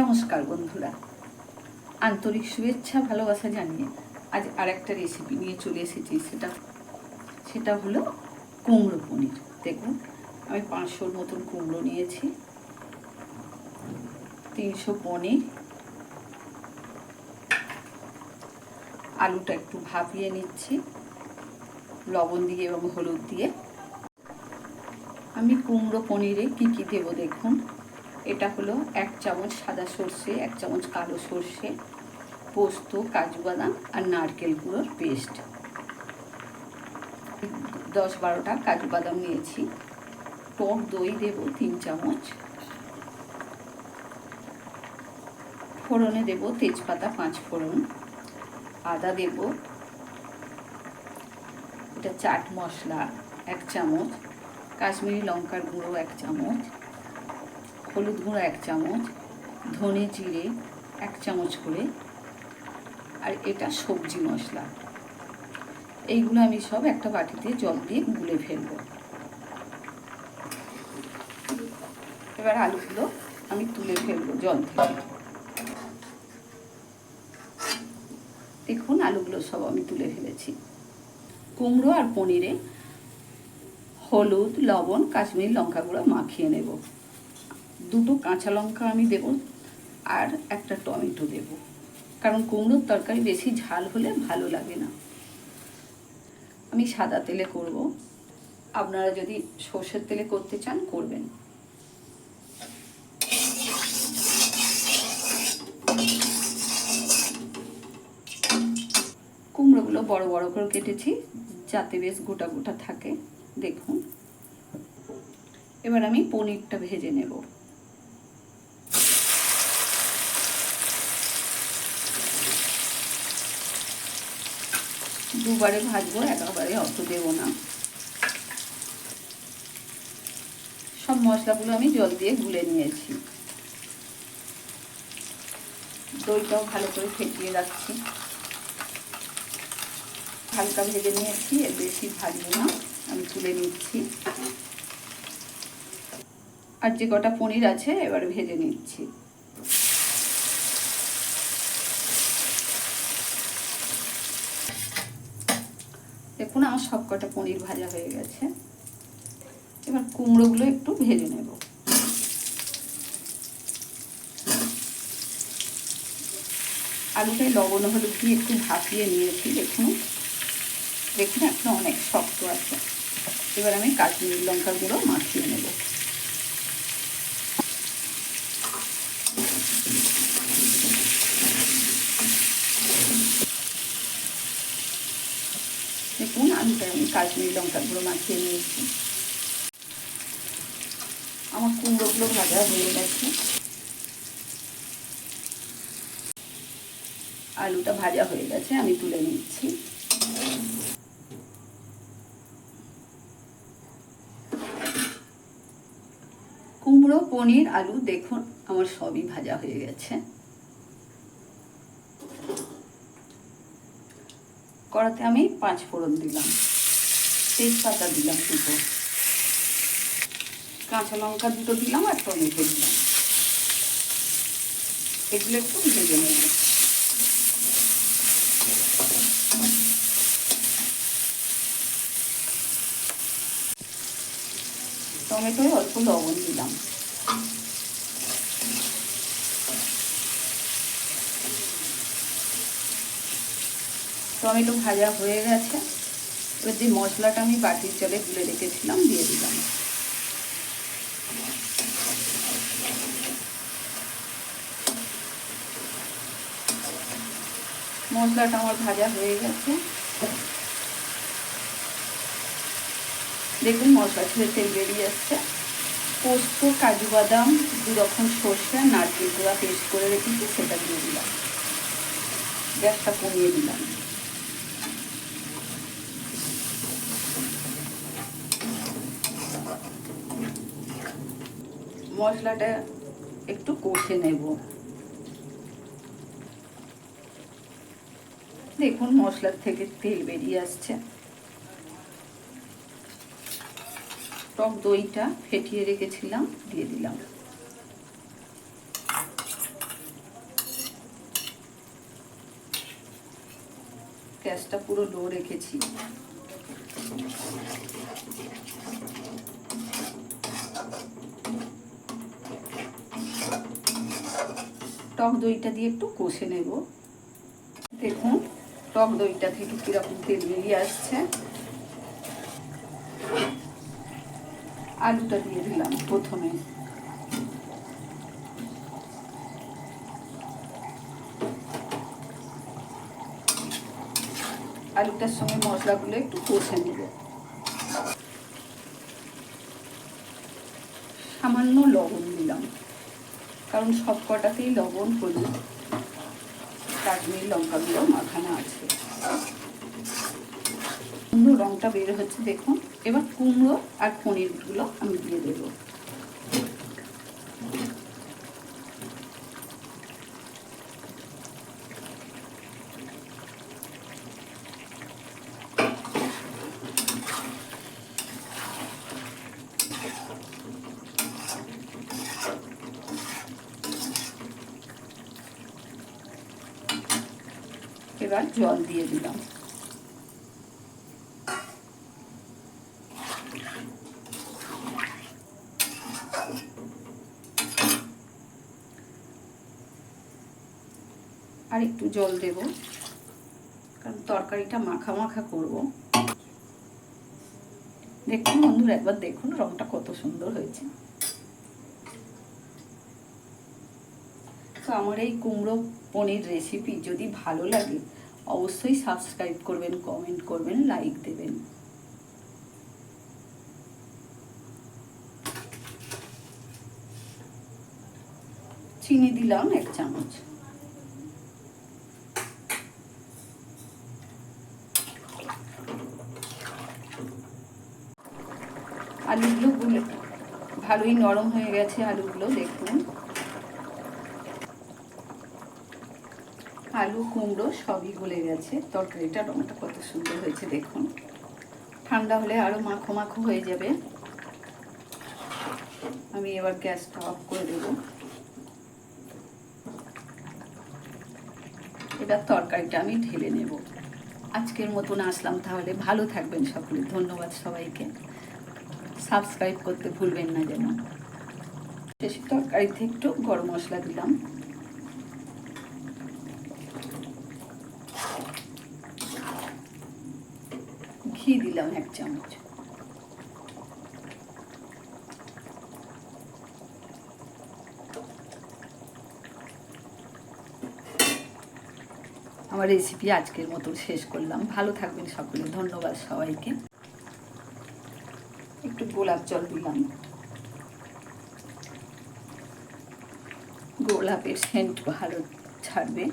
নমস্কার বন্ধুরা। আন্তরিক শুভেচ্ছা, ভালোবাসা জানিয়ে আজ আর একটা রেসিপি নিয়ে চলে এসেছি। সেটা সেটা হলো কুমড়ো পনির। দেখুন, আমি পাঁচশোর মতন কুমড়ো নিয়েছি। তিনশো পনির। আলুটা একটু ভাপিয়ে নিচ্ছি। লবণ দিয়ে এবং হলুদ দিয়ে। আমি কুমড়ো পনিরে কী কী দেবো দেখুন। এটা হলো এক চামচ সাদা সর্ষে, এক চামচ কালো সর্ষে, পোস্ত কাজু বাদাম আর নারকেল গুঁড়োর পেস্ট। দশ বারোটা কাজু বাদাম নিয়েছি। টক দই দেব তিন চামচ। ফোড়নে দেব তেজপাতা পাঁচ ফোড়ন। আদা দেব এটা চাট মশলা এক চামচ। কাশ্মীরি লঙ্কার গুঁড়ো এক চামচ। হলুদ গুঁড়ো এক চামচ, ধনে জিরে এক চামচ করে, আর এটা সবজি মশলা। এইগুলো আমি সব একটা বাটিতে জল দিয়ে গুলে ফেলব। এবার আলুগুলো আমি তুলে ফেলব জল থেকে। দেখুন, আলুগুলো সব আমি তুলে ফেলেছি। কুমড়ো আর পনিরে হলুদ, লবণ, কাশ্মীরি লঙ্কা গুঁড়ো মাখিয়ে নেব। দুটো কাঁচা লঙ্কা আমি দেব আর একটা টমেটো দেব। কারণ কুমড়োর তরকারি বেশি ঝাল হলে ভালো লাগে না। আমি সাদা তেলে করব। আপনারা যদি সর্ষের তেলে করতে চান, করবেন। কুমড়োগুলো বড় বড় করে কেটেছি, যাতে বেশ গোটা গোটা থাকে। দেখুন। এবার আমি পনিরটা ভেজে নেব। দুবারে ভাজবো, একেবারে অত দেবো না। সব মশলাগুলো আমি জল দিয়ে গুলে নিয়েছি। দইটাও ভালো করে ফেটিয়ে রাখছি। হালকা ভেজে নিয়েছি, এর বেশি ভাজবো না, আমি তুলে নিচ্ছি। আর যে কটা পনির আছে, এবার ভেজে নিচ্ছি। দেখুন, আমার সবকটা পনির ভাজা হয়ে গেছে। এবার কুমড়োগুলো একটু ভেজে নেব। আলুটাই লবণ হলুদ দিয়ে একটু ভাপিয়ে নিয়েছি, দেখুন। দেখুন, এখন অনেক শক্ত আছে। এবার আমি কাশ্মীরি লঙ্কা গুঁড়ো মাখিয়ে নেব। আলুটা আমি কাশ্মীরি লঙ্কা গুঁড়ো মাখিয়ে নিয়েছি আমার কুমড়োগুলো ভাজা হয়ে গেছে আলুটা ভাজা হয়ে গেছে আমি তুলে নিচ্ছি কুমড়ো পনির আলু দেখুন আমার সবই ভাজা হয়ে গেছে কড়াতে আমি পাঁচ ফোড়ন দিলাম। তেজপাতা দিলাম দুটো। কাঁচা লঙ্কা দুটো দিলাম আর টমেটো দিলাম। এগুলো একটু ভেজে নেব। টমেটোয় অল্প লবণ দিলাম। টমেটো ভাজা হয়ে গেছে। এবার যে মশলাটা আমি বাটির জলে গুলে রেখেছিলাম, দিয়ে দিলাম। মশলাটা আমার ভাজা হয়ে গেছে। দেখুন মশলা ছেড়ে তেল বেরিয়ে আসছে। পোস্ত, কাজু বাদাম, দু রকম সর্ষে, নারকেল গুঁড়া পেস্ট করে রেখেছি, সেটা দিয়ে দিলাম। গ্যাসটা কমিয়ে দিলাম। মশলাটা একটু কষে নেব। দেখুন মশলার থেকে তেল বেরিয়ে আসছে। টক দইটা ফেটিয়ে রেখেছিলাম, দিয়ে দিলাম। গ্যাসটা পুরো লো রেখেছি। টক দইটা দিয়ে একটু কষে নেব। দেখুন, টক দইটা থেকে কীরকম তেল বেরিয়ে আসছে। আলুটা দিয়ে দিলাম প্রথমে। আলুটার সঙ্গে মশলাগুলো একটু কষে নেব। সামান্য লবণ। কারণ সব কটাতেই লবণ, হলুদ কাশ্মীর লঙ্কাগুলো মাখানো আছে। কুমড়ো রঙটা বের হচ্ছে, দেখুন। এবার কুমড়ো আর পনিরগুলো আমি দিয়ে দেবো। এবার জল দিয়ে দিলাম। আর একটু জল দেব, কারণ তরকারিটা মাখা মাখা করব। দেখুন বন্ধুরা, একবার দেখুন রংটা কত সুন্দর হয়েছে। তো আমার এই কুমড়ো পনির রেসিপি যদি ভালো লাগে অবশ্যই সাবস্ক্রাইব করবেন কমেন্ট করবেন লাইক দেবেন। চিনি দিলাম এক চামচ। আলুগুলো গুলে ভালোই নরম হয়ে গেছে আলুগুলো, দেখুন। আলু, কুমড়ো সবই গলে গেছে। তরকারিটা রঙটা কত সুন্দর হয়েছে, দেখুন। ঠান্ডা হলে আরও মাখো মাখো হয়ে যাবে। আমি এবার গ্যাসটা অফ করে দেব। এবার তরকারিটা আমি ঢেলে নেব। আজকের মতন আসলাম তাহলে। ভালো থাকবেন সকলে। ধন্যবাদ সবাইকে। সাবস্ক্রাইব করতে ভুলবেন না যেন। শেষে তরকারিতে একটু গরম মশলা দিলাম। ঘি দিলাম এক চামচ। আমার রেসিপি আজকের মতো শেষ করলাম। ভালো থাকবেন সকলে। ধন্যবাদ সবাইকে। একটু গোলাপ জল দিলাম। গোলাপের সেন্ট ভালো ছাড়বে।